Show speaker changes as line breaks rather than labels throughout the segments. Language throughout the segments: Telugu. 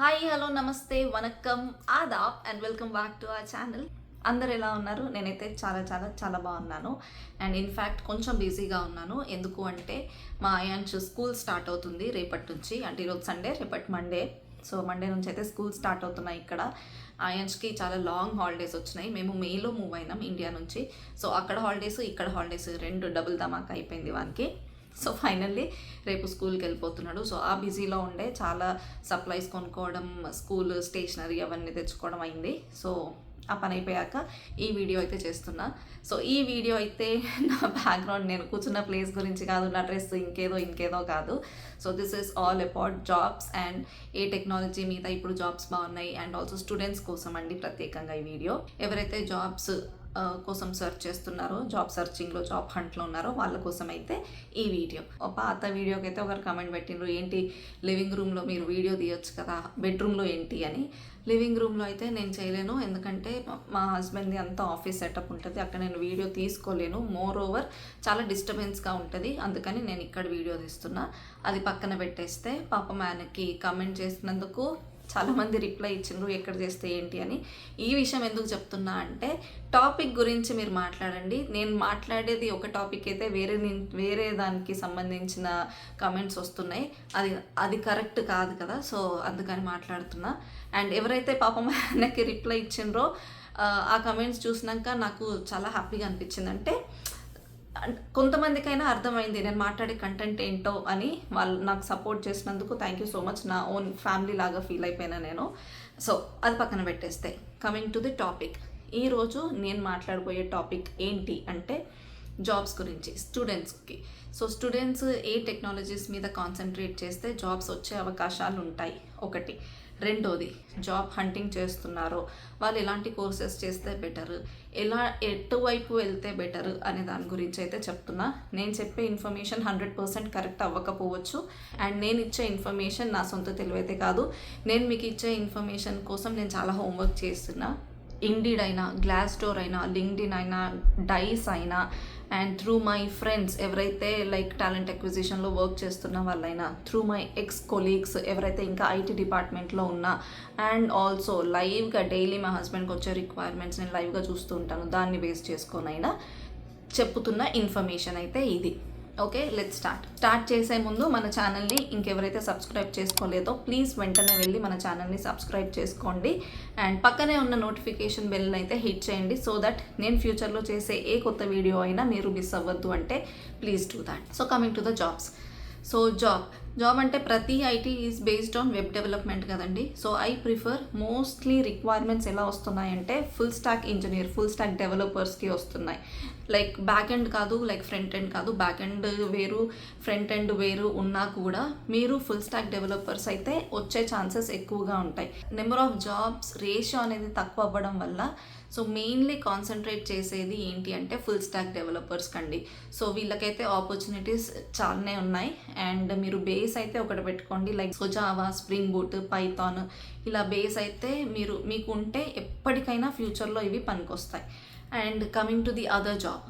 హాయ్ హలో నమస్తే వనక్కం ఆదాబ్ అండ్ వెల్కమ్ బ్యాక్ టు ఆ ఛానల్. అందరు ఎలా ఉన్నారు? నేనైతే చాలా చాలా చాలా బాగున్నాను. అండ్ ఇన్ఫ్యాక్ట్ కొంచెం బిజీగా ఉన్నాను. ఎందుకు అంటే మా అయాన్స్ స్కూల్ స్టార్ట్ అవుతుంది రేపటి నుంచి. అంటే ఈరోజు సండే రేపటి మండే. సో మండే నుంచి అయితే స్కూల్ స్టార్ట్ అవుతున్నాయి ఇక్కడ. ఆయన్స్కి చాలా లాంగ్ హాలిడేస్ వచ్చినాయి. మేము మేలో మూవ్ అయినాం ఇండియా నుంచి. సో అక్కడ హాలిడేస్ ఇక్కడ హాలిడేస్ రెండు డబుల్ ధమాకా అయిపోయింది వానికి. సో ఫైనల్లీ రేపు స్కూల్కి వెళ్ళిపోతున్నాడు. సో ఆ బిజీలో ఉండే చాలా సప్లైస్ కొనుక్కోవడం స్కూల్ స్టేషనరీ అవన్నీ తెచ్చుకోవడం అయింది. సో ఆ పని అయిపోయాక ఈ వీడియో అయితే చేస్తున్నా. సో ఈ వీడియో అయితే నా బ్యాక్గ్రౌండ్ నేను కూర్చున్న ప్లేస్ గురించి కాదు నా డ్రెస్ ఇంకేదో ఇంకేదో కాదు. So this is all about jobs and A technology మీద ఇప్పుడు జాబ్స్ బాగున్నాయి అండ్ ఆల్సో స్టూడెంట్స్ కోసం అండి ప్రత్యేకంగా ఈ వీడియో. ఎవరైతే జాబ్స్ కోసం సెర్చ్ చేస్తున్నారో జాబ్ సర్చింగ్లో జాబ్ హంట్లో ఉన్నారో వాళ్ళ కోసం అయితే ఈ వీడియో. ఒక పాత వీడియోకి అయితే ఒకరు కమెంట్ పెట్టిండ్రు ఏంటి లివింగ్ రూమ్లో మీరు వీడియో తీయొచ్చు కదా బెడ్రూమ్లో ఏంటి? అని. లివింగ్ రూమ్లో అయితే నేను చేయలేను ఎందుకంటే మా హస్బెండ్ది అంతా ఆఫీస్ సెటప్ ఉంటుంది అక్కడ నేను వీడియో తీసుకోలేను. మోర్ ఓవర్ చాలా డిస్టర్బెన్స్గా ఉంటుంది అందుకని నేను ఇక్కడ వీడియో తీస్తున్నా. అది పక్కన పెట్టేస్తే పాపం ఆయనకి కమెంట్ చేసినందుకు చాలామంది రిప్లై ఇచ్చిండ్రు ఎక్కడ చేస్తే ఏంటి అని. ఈ విషయం ఎందుకు చెప్తున్నా అంటే టాపిక్ గురించి మీరు మాట్లాడండి. నేను మాట్లాడేది ఒక టాపిక్ అయితే వేరే వేరే దానికి సంబంధించిన కమెంట్స్ వస్తున్నాయి. అది అది కరెక్ట్ కాదు కదా సో అందుకని మాట్లాడుతున్నా. అండ్ ఎవరైతే పాపం ఆయనకి రిప్లై ఇచ్చిండ్రో ఆ, కమెంట్స్ చూసినాక నాకు చాలా హ్యాపీగా అనిపించింది. అంటే కొంతమందికైనా అర్థమైంది నేను మాట్లాడే కంటెంట్ ఏంటో అని వాళ్ళు నాకు సపోర్ట్ చేసినందుకు థ్యాంక్ యూ సో మచ్ నా ఓన్ ఫ్యామిలీ లాగా ఫీల్ అయిపోయినా నేను. సో అది పక్కన పెట్టేస్తే కమింగ్ టు ది టాపిక్ ఈరోజు నేను మాట్లాడబోయే టాపిక్ ఏంటి అంటే జాబ్స్ గురించి స్టూడెంట్స్కి సో స్టూడెంట్స్ ఏ టెక్నాలజీస్ మీద కాన్సన్ట్రేట్ చేస్తే జాబ్స్ వచ్చే అవకాశాలు ఉంటాయి. ఒకటి. రెండోది జాబ్ హంటింగ్ చేస్తున్నారో. వాళ్ళు ఎలాంటి కోర్సెస్ చేస్తే బెటర్ ఎలా ఎటువైపు వెళ్తే బెటర్ అనే దాని గురించి అయితే చెప్తున్నా. నేను చెప్పే ఇన్ఫర్మేషన్ హండ్రెడ్ పర్సెంట్ కరెక్ట్ అవ్వకపోవచ్చు. అండ్ నేను ఇచ్చే ఇన్ఫర్మేషన్ నా సొంత తెలివైతే కాదు. నేను మీకు ఇచ్చే ఇన్ఫర్మేషన్ కోసం నేను చాలా హోంవర్క్ చేస్తున్నా. ఇండీడ్ అయినా గ్లాస్ డోర్ అయినా లింక్డ్ఇన్ అయినా డైస్ అయినా అండ్ త్రూ మై ఫ్రెండ్స్ ఎవరైతే లైక్ టాలెంట్ అక్విజిషన్లో వర్క్ చేస్తున్న వాళ్ళైనా త్రూ మై ఎక్స్ కొలీగ్స్ ఎవరైతే ఇంకా ఐటీ డిపార్ట్మెంట్లో ఉన్నా అండ్ ఆల్సో లైవ్గా డైలీ మా హస్బెండ్కి వచ్చే రిక్వైర్మెంట్స్ నేను లైవ్గా చూస్తూ ఉంటాను దాన్ని బేస్ చేసుకొనైనా చెప్పుతున్న ఇన్ఫర్మేషన్ అయితే ఇది. ఓకే లెట్ స్టార్ట్ స్టార్ట్ చేసే ముందు మన ఛానల్ని ఇంకెవరైతే సబ్స్క్రైబ్ చేసుకోలేదో ప్లీజ్ వెంటనే వెళ్ళి మన ఛానల్ని సబ్స్క్రైబ్ చేసుకోండి. అండ్ పక్కనే ఉన్న నోటిఫికేషన్ బెల్ అయితే హిట్ చేయండి సో దట్ నేను ఫ్యూచర్లో చేసే ఏ కొత్త వీడియో అయినా మీరు మిస్ అవ్వద్దు అంటే please do that so coming to the jobs so job job అంటే ప్రతి IT is based on web development కదండి. So I prefer mostly requirements ఎలా వస్తున్నాయంటే full stack engineer full stack డెవలపర్స్కి వస్తున్నాయి. లైక్ బ్యాక్ ఎండ్ కాదు లైక్ ఫ్రంట్ ఎండ్ కాదు బ్యాక్ ఎండ్ వేరు ఫ్రంట్ ఎండ్ వేరు ఉన్నా కూడా మీరు ఫుల్ స్టాక్ డెవలపర్స్ అయితే వచ్చే ఛాన్సెస్ ఎక్కువగా ఉంటాయి. నెంబర్ ఆఫ్ జాబ్స్ రేషియో అనేది తక్కువ అవ్వడం వల్ల సో మెయిన్లీ కాన్సన్ట్రేట్ చేసేది ఏంటి అంటే ఫుల్ స్టాక్ డెవలపర్స్ కండి. సో వీళ్ళకైతే ఆపర్చునిటీస్ చాలానే ఉన్నాయి. అండ్ మీరు బేస్ బేస్ అయితే ఒకటి పెట్టుకోండి. Like so Java Spring Boot Python ఇలా బేస్ అయితే మీరు మీకు ఉంటే ఎప్పటికైనా ఫ్యూచర్లో ఇవి పనికొస్తాయి. And coming to the other job.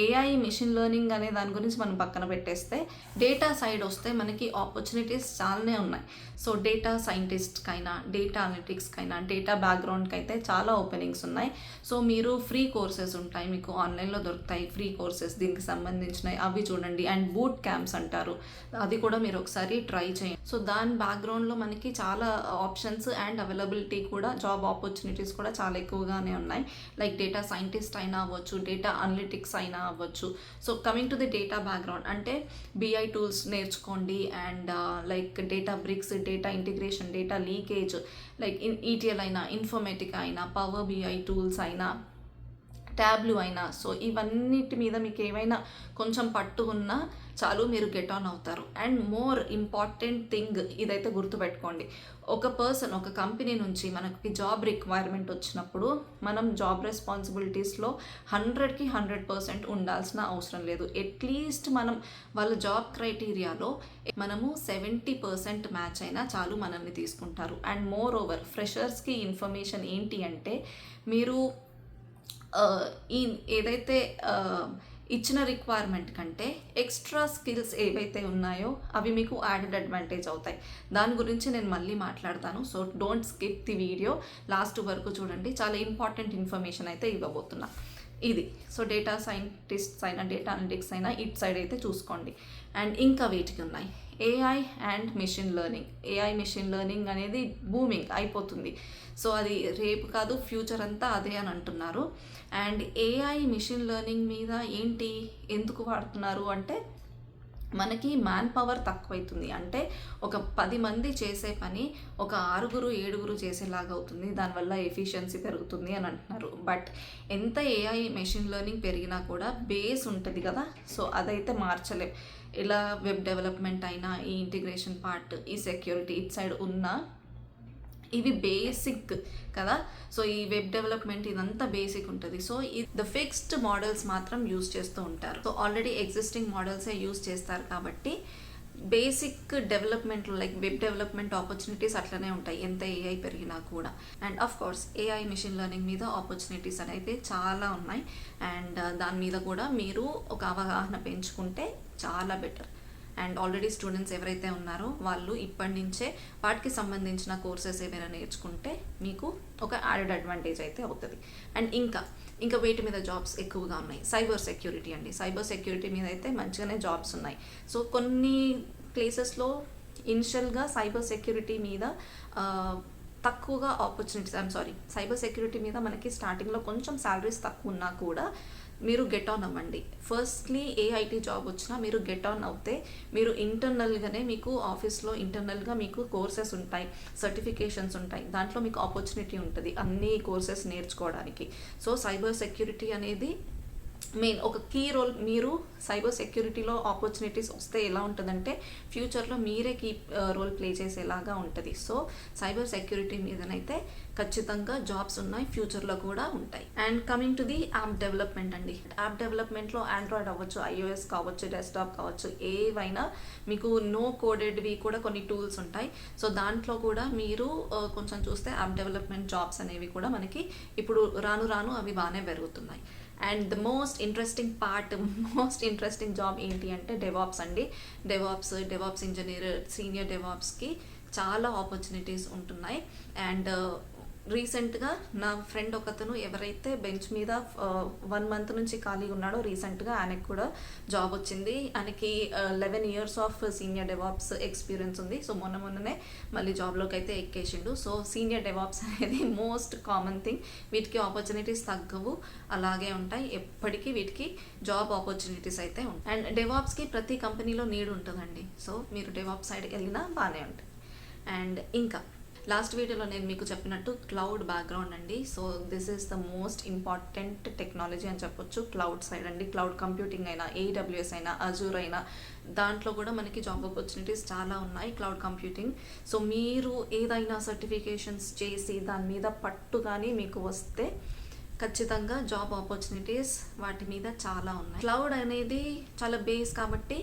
AI machine learning అనే దాని గురించి మనం పక్కన పెట్టేస్తే డేటా సైడ్ వస్తే మనకి ఆపర్చునిటీస్ చాలానే ఉన్నాయి. సో డేటా సైంటిస్ట్కైనా డేటా అనలిటిక్స్కైనా డేటా బ్యాక్గ్రౌండ్కి అయితే చాలా ఓపెనింగ్స్ ఉన్నాయి. సో మీరు ఫ్రీ కోర్సెస్ ఉంటాయి మీకు ఆన్లైన్లో దొరుకుతాయి ఫ్రీ కోర్సెస్ దీనికి సంబంధించినవి. అవి చూడండి. అండ్ బూట్ క్యాంప్స్ అంటారు. అది కూడా మీరు ఒకసారి ట్రై చేయండి. సో దాని బ్యాక్గ్రౌండ్లో మనకి చాలా ఆప్షన్స్ అండ్ అవైలబిలిటీ కూడా జాబ్ ఆపర్చునిటీస్ కూడా చాలా ఎక్కువగానే ఉన్నాయి. లైక్ డేటా సైంటిస్ట్ అయినా అవ్వచ్చు డేటా అనలిటిక్స్ అయినా అవ్వచ్చు. So coming to the data background అంటే బిఐ టూల్స్ నేర్చుకోండి and like Databricks data integration data leakage like in ETL అయినా ఇన్ఫర్మేటిక్ అయినా పవర్ బిఐ టూల్స్ అయినా ట్యాబ్లు అయినా. సో ఇవన్నిటి మీద మీకు ఏమైనా కొంచెం పట్టు ఉన్నా చాలు మీరు గెట్ ఆన్ అవుతారు. అండ్ మోర్ ఇంపార్టెంట్ థింగ్ ఇదైతే గుర్తుపెట్టుకోండి. ఒక పర్సన్ ఒక కంపెనీ నుంచి మనకి జాబ్ రిక్వైర్మెంట్ వచ్చినప్పుడు మనం జాబ్ రెస్పాన్సిబిలిటీస్లో హండ్రెడ్కి హండ్రెడ్ పర్సెంట్ ఉండాల్సిన అవసరం లేదు. అట్లీస్ట్ మనం వాళ్ళ జాబ్ క్రైటీరియాలో మనము సెవెంటీ పర్సెంట్ మ్యాచ్ అయినా చాలు మనల్ని తీసుకుంటారు. అండ్ మోర్ ఓవర్ ఫ్రెషర్స్కి ఇన్ఫర్మేషన్ ఏంటి అంటే మీరు ఈ ఏదైతే ఇచ్చిన రిక్వైర్మెంట్ కంటే ఎక్స్ట్రా స్కిల్స్ ఏవైతే ఉన్నాయో అవి మీకు యాడెడ్ అడ్వాంటేజ్ అవుతాయి. దాని గురించి నేను మళ్ళీ మాట్లాడతాను. So don't skip the video last వరకు చూడండి. చాలా ఇంపార్టెంట్ ఇన్ఫర్మేషన్ అయితే ఇవ్వబోతున్నా. ఇది. సో డేటా సైంటిస్ట్స్ అయినా డేటా అనలిటిక్స్ అయినా ఇట్ సైడ్ అయితే చూసుకోండి. అండ్ ఇంకా వీటికి ఉన్నాయి. AI and machine learning AI machine learning అనేది బూమింగ్ అయిపోతుంది. సో అది రేపు కాదు ఫ్యూచర్ అంతా అదే అని అంటున్నారు. అండ్ ఏఐ మిషన్ లెర్నింగ్ మీద ఏంటి ఎందుకు వాడుతున్నారు అంటే మనకి మ్యాన్ పవర్ తక్కువైతుంది. అంటే ఒక పది మంది చేసే పని ఒక ఆరుగురు ఏడుగురు చేసేలాగా అవుతుంది. దానివల్ల ఎఫిషియన్సీ పెరుగుతుంది అని అంటున్నారు. బట్ ఎంత ఏఐ మెషిన్ లెర్నింగ్ పెరిగినా కూడా బేస్ ఉంటుంది కదా. సో అదైతే మార్చలేం. ఇలా వెబ్ డెవలప్మెంట్ అయినా ఈ ఇంటిగ్రేషన్ పార్ట్ ఈ సెక్యూరిటీ ఇట్ సైడ్ ఉన్నా ఇవి బేసిక్ కదా? సో ఈ వెబ్ డెవలప్మెంట్ ఇదంతా బేసిక్ ఉంటుంది. సో ద ఫిక్స్డ్ మోడల్స్ మాత్రం యూస్ చేస్తూ ఉంటారు. సో ఆల్రెడీ ఎగ్జిస్టింగ్ మోడల్సే యూస్ చేస్తారు కాబట్టి basic development like web development opportunities అట్లనే ఉంటాయి. ఎంత ఏఐ పెరిగినా కూడా. And of course AI machine learning మీద ఆపర్చునిటీస్ అయితే చాలా ఉన్నాయి. అండ్ uh, దాని మీద కూడా మీరు ఒక అవగాహన పెంచుకుంటే చాలా బెటర్ అండ్ ఆల్రెడీ స్టూడెంట్స్ ఎవరైతే ఉన్నారో వాళ్ళు ఇప్పటి నుంచే వాటికి సంబంధించిన కోర్సెస్ ఏమైనా నేర్చుకుంటే మీకు ఒక యాడెడ్ అడ్వాంటేజ్ అయితే అవుతుంది. అండ్ ఇంకా ఇంకా వీటి మీద జాబ్స్ ఎక్కువగా ఉన్నాయి. సైబర్ సెక్యూరిటీ అండి. సైబర్ సెక్యూరిటీ మీద అయితే మంచిగానే జాబ్స్ ఉన్నాయి. సో కొన్ని ప్లేసెస్లో ఇనిషియల్గా సైబర్ సెక్యూరిటీ మీద తక్కువగా opportunities I'm sorry cyber security మీద మనకి స్టార్టింగ్లో కొంచెం శాలరీస్ తక్కువ ఉన్నా కూడా మీరు గెట్ ఆన్ అవ్వండి. ఫస్ట్లీ ఏ ఐటీ జాబ్ వచ్చినా మీరు గెట్ ఆన్ అవుతే మీరు ఇంటర్నల్గానే మీకు ఆఫీస్లో ఇంటర్నల్గా మీకు కోర్సెస్ ఉంటాయి. సర్టిఫికేషన్స్ ఉంటాయి. దాంట్లో మీకు ఆపర్చునిటీ ఉంటుంది. అన్ని కోర్సెస్ నేర్చుకోవడానికి. సో సైబర్ సెక్యూరిటీ అనేది మెయిన్ ఒక కీ రోల్ మీరు సైబర్ సెక్యూరిటీలో ఆపర్చునిటీస్ వస్తే ఎలా ఉంటుందంటే ఫ్యూచర్లో మీరే కీ రోల్ ప్లే చేసేలాగా ఉంటుంది. సో సైబర్ సెక్యూరిటీ మీదనైతే ఖచ్చితంగా జాబ్స్ ఉన్నాయి ఫ్యూచర్లో కూడా ఉంటాయి. And coming to the app development అండి. యాప్ డెవలప్మెంట్లో ఆండ్రాయిడ్ అవ్వచ్చు ఐఓఎస్ కావచ్చు డెస్క్టాప్ కావచ్చు ఏవైనా మీకు నో కోడెడ్వి కూడా కొన్ని టూల్స్ ఉంటాయి. సో దాంట్లో కూడా మీరు uh, కొంచెం చూస్తే యాప్ డెవలప్మెంట్ జాబ్స్ అనేవి కూడా మనకి ఇప్పుడు రాను రాను అవి బాగానే పెరుగుతున్నాయి. And the most interesting part most interesting job ఏంటి అంటే డెవాప్స్ అండి. డెవాప్స్ డెవాప్స్ ఇంజనీర్ సీనియర్ డెవాప్స్కి చాలా ఆపర్చునిటీస్ ఉంటున్నాయి. అండ్ రీసెంట్గా నా ఫ్రెండ్ ఒకతను ఎవరైతే బెంచ్ మీద వన్ మంత్ నుంచి ఖాళీగా ఉన్నాడో రీసెంట్గా ఆయనకు కూడా జాబ్ వచ్చింది. ఆయనకి eleven years of senior DevOps experience ఉంది. సో మొన్న మొన్ననే మళ్ళీ జాబ్లోకి అయితే ఎక్కేసిండు. సో సీనియర్ డెవాప్స్ అనేది మోస్ట్ కామన్ థింగ్ వీటికి ఆపర్చునిటీస్ తగ్గవు అలాగే ఉంటాయి. ఎప్పటికీ వీటికి జాబ్ ఆపర్చునిటీస్ అయితే ఉంటాయి. అండ్ డెవాప్స్కి ప్రతి కంపెనీలో నీడ్ ఉంటుందండి. సో మీరు డెవాప్ సైడ్ వెళ్ళినా బాగానే ఉంటుంది అండ్ ఇంకా లాస్ట్ వీడియోలో నేను మీకు చెప్పినట్టు క్లౌడ్ బ్యాక్గ్రౌండ్ అండి. So this is the most important technology అని చెప్పొచ్చు క్లౌడ్ సైడ్ అండి. క్లౌడ్ కంప్యూటింగ్ అయినా ఏడబ్ల్యూఎస్ అయినా అజూర్ అయినా దాంట్లో కూడా మనకి జాబ్ ఆపర్చునిటీస్ చాలా ఉన్నాయి క్లౌడ్ కంప్యూటింగ్ సో మీరు ఏదైనా సర్టిఫికేషన్స్ చేసి దాని మీద పట్టు కానీ మీకు వస్తే ఖచ్చితంగా జాబ్ ఆపర్చునిటీస్ వాటి మీద చాలా ఉన్నాయి. క్లౌడ్ అనేది చాలా బేస్ కాబట్టి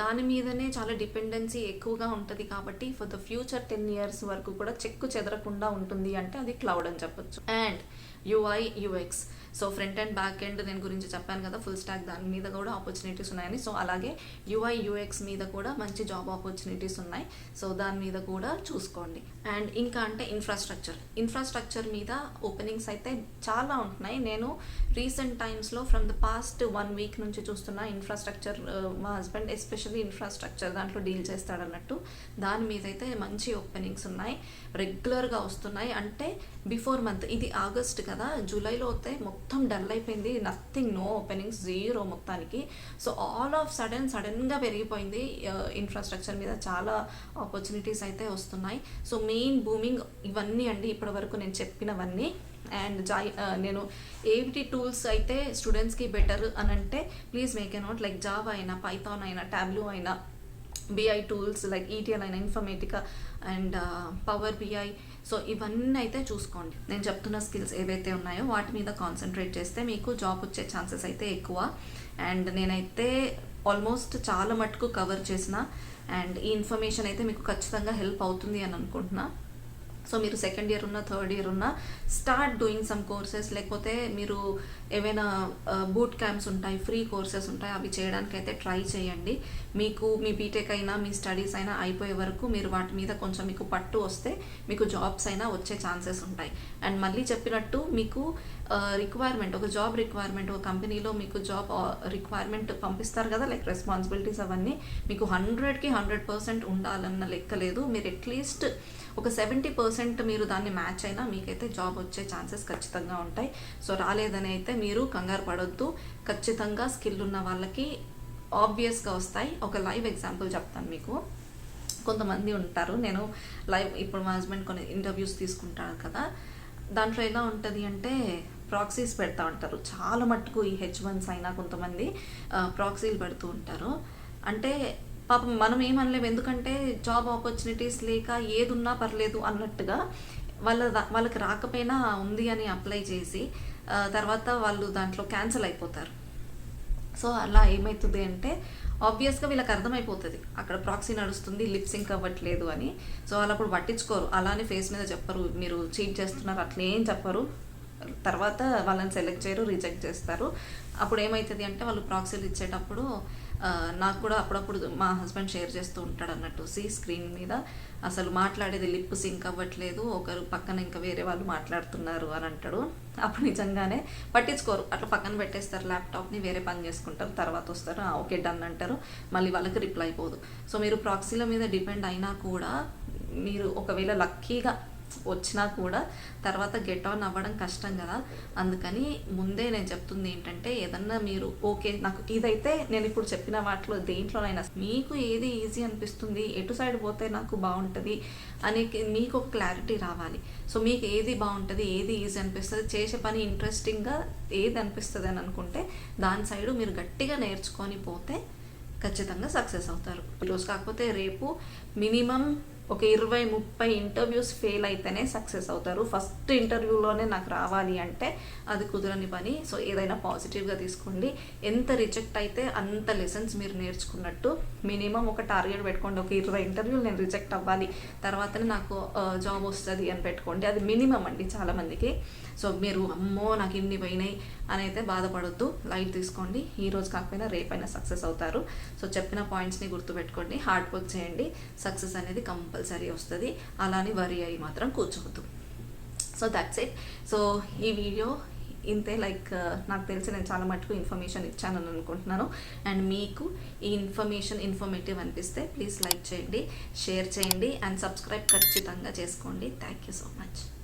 దాని మీదనే చాలా డిపెండెన్సీ ఎక్కువగా ఉంటుంది కాబట్టి for the future ten years వరకు కూడా చెక్కు చెదరకుండా ఉంటుంది అంటే అది క్లౌడ్ అని చెప్పొచ్చు. And UI UX so front and back end నేను గురించి చెప్పాను కదా ఫుల్ స్టాక్ దాని మీద కూడా ఆపర్చునిటీస్ ఉన్నాయని. సో అలాగే యుఐ యుఎక్స్ మీద కూడా మంచి జాబ్ ఆపర్చునిటీస్ ఉన్నాయి. సో దాని మీద కూడా చూసుకోండి. అండ్ ఇంకా అంటే ఇన్ఫ్రాస్ట్రక్చర్ ఇన్ఫ్రాస్ట్రక్చర్ మీద ఓపెనింగ్స్ అయితే చాలా ఉంటున్నాయి. నేను రీసెంట్ టైమ్స్లో from the past one week నుంచి చూస్తున్న ఇన్ఫ్రాస్ట్రక్చర్ uh, మా హస్బెండ్ ఎస్పెషల్లీ ఇన్ఫ్రాస్ట్రక్చర్ దాంట్లో డీల్ చేస్తాడు అన్నట్టు దాని మీద అయితే మంచి ఓపెనింగ్స్ ఉన్నాయి. రెగ్యులర్గా వస్తున్నాయి. అంటే బిఫోర్ మంత్ ఇది ఆగస్ట్ కదా జూలైలో అయితే మొత్తం డల్ అయిపోయింది. నథింగ్ నో ఓపెనింగ్స్ జీరో మొత్తానికి. సో ఆల్ ఆఫ్ సడన్ సడన్గా పెరిగిపోయింది. Uh, ఇన్ఫ్రాస్ట్రక్చర్ మీద చాలా ఆపర్చునిటీస్ అయితే వస్తున్నాయి. సో మెయిన్ బూమింగ్ ఇవన్నీ అండి ఇప్పటి వరకు నేను చెప్పినవన్నీ. అండ్ జాయ్ uh, నేను ఏవిటి టూల్స్ అయితే స్టూడెంట్స్కి బెటర్ అని అంటే please make a note like Java అయినా పైథాన్ అయినా టాబ్లూ అయినా బిఐ టూల్స్ లైక్ ఈటీఎల్ అయినా Informatica and Power BI so ఇవన్నీ అయితే చూసుకోండి. నేను చెప్తున్న స్కిల్స్ ఏవైతే ఉన్నాయో వాటి మీద కాన్సన్ట్రేట్ చేస్తే మీకు జాబ్ వచ్చే ఛాన్సెస్ అయితే ఎక్కువ. అండ్ నేనైతే ఆల్మోస్ట్ చాలా మటుకు కవర్ చేసిన అండ్ ఈ ఇన్ఫర్మేషన్ అయితే మీకు ఖచ్చితంగా హెల్ప్ అవుతుంది అని అనుకుంటున్నా. సో మీరు సెకండ్ ఇయర్ ఉన్న థర్డ్ ఇయర్ ఉన్న స్టార్ట్ డూయింగ్ సమ్ కోర్సెస్ లేకపోతే మీరు ఏవైనా బూట్ క్యాంప్స్ ఉంటాయి ఫ్రీ కోర్సెస్ ఉంటాయి అవి చేయడానికి అయితే ట్రై చేయండి. మీకు మీ బీటెక్ అయినా మీ స్టడీస్ అయినా అయిపోయే వరకు మీరు వాటి మీద కొంచెం మీకు పట్టు వస్తే మీకు జాబ్స్ అయినా వచ్చే ఛాన్సెస్ ఉంటాయి. అండ్ మళ్ళీ చెప్పినట్టు మీకు రిక్వైర్మెంట్ ఒక జాబ్ రిక్వైర్మెంట్ ఒక కంపెనీలో మీకు జాబ్ రిక్వైర్మెంట్ పంపిస్తారు కదా లైక్ రెస్పాన్సిబిలిటీస్ అవన్నీ మీకు హండ్రెడ్కి హండ్రెడ్ పర్సెంట్ ఉండాలన్న లెక్క లేదు. మీరు అట్లీస్ట్ ఒక సెవెంటీ పర్సెంట్ మీరు దాన్ని మ్యాచ్ అయినా మీకైతే జాబ్ వచ్చే ఛాన్సెస్ ఖచ్చితంగా ఉంటాయి. సో రాలేదని అయితే మీరు కంగారు పడొద్దు. ఖచ్చితంగా స్కిల్ ఉన్న వాళ్ళకి ఆబ్వియస్గా వస్తాయి. ఒక లైవ్ ఎగ్జాంపుల్ చెప్తాను మీకు. కొంతమంది ఉంటారు. నేను లైవ్ ఇప్పుడు మా హస్బెండ్ కొన్ని ఇంటర్వ్యూస్ తీసుకుంటాను కదా. దాంట్లో ఎలా ఉంటుంది అంటే ప్రాక్సీస్ పెడతా ఉంటారు. చాలా మట్టుకు ఈ హెచ్ వన్స్ అయినా కొంతమంది ప్రాక్సీలు పెడుతూ ఉంటారు. అంటే పాపం మనం ఏమనలేము ఎందుకంటే జాబ్ ఆపర్చునిటీస్ లేక ఏది ఉన్నా పర్లేదు అన్నట్టుగా వాళ్ళ వాళ్ళకి రాకపోయినా ఉంది అని అప్లై చేసి తర్వాత వాళ్ళు దాంట్లో క్యాన్సిల్ అయిపోతారు. సో అలా ఏమవుతుంది అంటే ఆబ్వియస్గా వీళ్ళకి అర్థమైపోతుంది. అక్కడ ప్రాక్సీ నడుస్తుంది లిప్ సింక్ అవ్వట్లేదు అని. సో వాళ్ళు అప్పుడు పట్టించుకోరు. అలానే ఫేస్ మీద చెప్పరు. మీరు చీట్ చేస్తున్నారు అట్లా ఏం చెప్పరు. తర్వాత వాళ్ళని సెలెక్ట్ చేయరు రిజెక్ట్ చేస్తారు. అప్పుడు ఏమవుతుంది అంటే వాళ్ళు ప్రాక్సీలు ఇచ్చేటప్పుడు నాకు కూడా అప్పుడప్పుడు మా హస్బెండ్ షేర్ చేస్తూ ఉంటాడు అన్నట్టు సి స్క్రీన్ మీద. అసలు మాట్లాడేది లిప్ సింక్ అవ్వట్లేదు ఒకరు పక్కన ఇంకా వేరే వాళ్ళు మాట్లాడుతున్నారు అని అంటాడు. అప్పుడు నిజంగానే పట్టించుకోరు. అట్లా పక్కన పెట్టేస్తారు ల్యాప్టాప్ని వేరే పని చేసుకుంటారు తర్వాత వస్తారు. "ఆ, ఓకే డన్ అంటారు. మళ్ళీ వాళ్ళకి రిప్లై అయిపోదు సో మీరు ప్రాక్సీల మీద డిపెండ్ అయినా కూడా మీరు ఒకవేళ లక్కీగా వచ్చినా కూడా తర్వాత గెట్ ఆన్ అవ్వడం కష్టం కదా. అందుకని ముందే నేను చెప్తుంది ఏంటంటే ఏదన్నా మీరు ఓకే నాకు ఇదైతే నేను ఇప్పుడు చెప్పిన వాటిలో దేంట్లోనైనా మీకు ఏది ఈజీ అనిపిస్తుంది ఎటు సైడ్ పోతే నాకు బాగుంటుంది అనే మీకు ఒక క్లారిటీ రావాలి. సో మీకు ఏది బాగుంటుంది ఏది ఈజీ అనిపిస్తుంది చేసే పని ఇంట్రెస్టింగ్గా ఏది అనిపిస్తుంది అని అనుకుంటే దాని సైడు మీరు గట్టిగా నేర్చుకొని పోతే ఖచ్చితంగా సక్సెస్ అవుతారు. ఈరోజు కాకపోతే రేపు మినిమం ఒక ఇరవై ముప్పై ఇంటర్వ్యూస్ ఫెయిల్ అయితేనే సక్సెస్ అవుతారు. ఫస్ట్ ఇంటర్వ్యూలోనే నాకు రావాలి అంటే అది కుదరని పని. సో ఏదైనా పాజిటివ్గా తీసుకోండి. ఎంత రిజెక్ట్ అయితే అంత లెసన్స్ మీరు నేర్చుకున్నట్టు మినిమం ఒక టార్గెట్ పెట్టుకోండి. ఒక ఇరవై ఇంటర్వ్యూలు నేను రిజెక్ట్ అవ్వాలి. తర్వాతనే నాకు జాబ్ వస్తుంది అని పెట్టుకోండి. అది మినిమం అండి చాలామందికి సో మీరు అమ్మో నాకు ఇన్ని పోయినాయి అని అయితే బాధపడొద్దు. లైట్ తీసుకోండి. ఈ రోజు కాకపోయినా రేపైనా సక్సెస్ అవుతారు. సో చెప్పిన పాయింట్స్ని గుర్తుపెట్టుకోండి. హార్డ్ వర్క్ చేయండి. సక్సెస్ అనేది కంపల్సరీ వస్తుంది. అలానే వరి అయ్యి మాత్రం కూర్చోవద్దు. సో దట్స్ ఇట్ సో ఈ వీడియో ఇంతే లైక్ uh, నాకు తెలిసి నేను చాలా మటుకు ఇన్ఫర్మేషన్ ఇచ్చానని అనుకుంటున్నాను. అండ్ మీకు ఈ ఇన్ఫర్మేషన్ ఇన్ఫర్మేటివ్ అనిపిస్తే ప్లీజ్ లైక్ చేయండి షేర్ చేయండి అండ్ సబ్స్క్రైబ్ ఖచ్చితంగా చేసుకోండి. Thank you so much